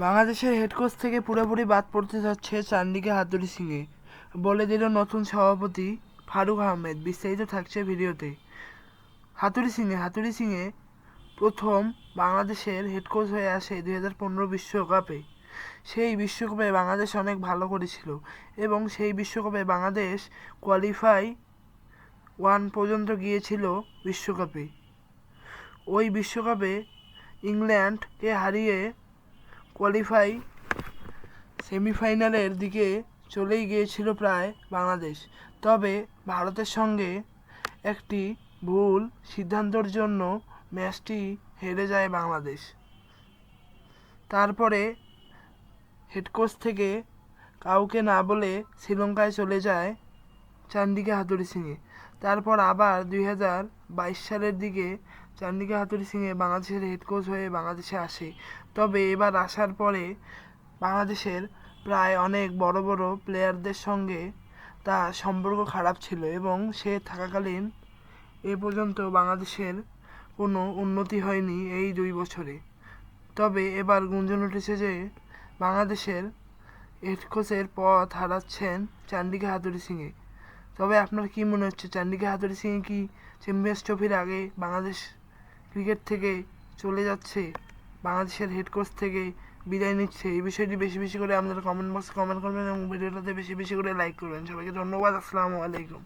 বাংলাদেশের head coach থেকে পুরোপুরি বাদ পড়তে যাচ্ছে চান্ডিকা হাতুড়ি সিংয়ে বলে দিল নতুন সভাপতি ফারুক আহমেদ। বিস্তারিত থাকছে ভিডিওতে। হাতুড়ি সিংয়ে হাতুড়ি সিংয়ে প্রথম বাংলাদেশের হেড কোচ হয়ে আসে দুই হাজার পনেরো বিশ্বকাপে। সেই বিশ্বকাপে বাংলাদেশ অনেক ভালো করেছিল এবং সেই বিশ্বকাপে বাংলাদেশ কোয়ালিফাই ওয়ান পর্যন্ত গিয়েছিল বিশ্বকাপে। ওই বিশ্বকাপে ইংল্যান্ডকে হারিয়ে কোয়ালিফাই সেমিফাইনালের দিকে চলেই গিয়েছিল প্রায় বাংলাদেশ। তবে ভারতের সঙ্গে একটি ভুল সিদ্ধান্তর জন্য ম্যাচটি হেরে যায় বাংলাদেশ। তারপরে হেড কোচ থেকে কাউকে না বলে শ্রীলঙ্কায় চলে যায় চান্ডিকা হাতুড়ি সিংয়ে তারপর আবার দুই হাজার বাইশ সালের দিকে চান্ডিকা হাতুড়ি সিংয়ে বাংলাদেশের হেড কোচ হয়ে বাংলাদেশে আসে। তবে এবার আসার পরে বাংলাদেশের প্রায় অনেক বড় বড় প্লেয়ারদের সঙ্গে তার সম্পর্ক খারাপ ছিল এবং সে থাকাকালীন এ পর্যন্ত বাংলাদেশের কোনো উন্নতি হয়নি এই দুই বছরে। তবে এবার গুঞ্জন উঠেছে যে বাংলাদেশের হেড কোচের পথ হারাচ্ছেন চান্ডিকা হাতুড়ি সিংয়ে। তবে আপনার কি মনে হচ্ছে চান্ডিকা হাতুড়ি সিং কি চ্যাম্পিয়ন্স ট্রফির আগে বাংলাদেশ ক্রিকেট থেকে চলে যাচ্ছে, বাংলাদেশের হেড কোচ থেকে বিদায় নিচ্ছে। এই বিষয়টি বেশি বেশি করে আপনারা কমেন্ট বক্সে কমেন্ট করবেন এবং ভিডিওটাতে বেশি বেশি করে লাইক করবেন। সবাইকে ধন্যবাদ, আসসালামু আলাইকুম।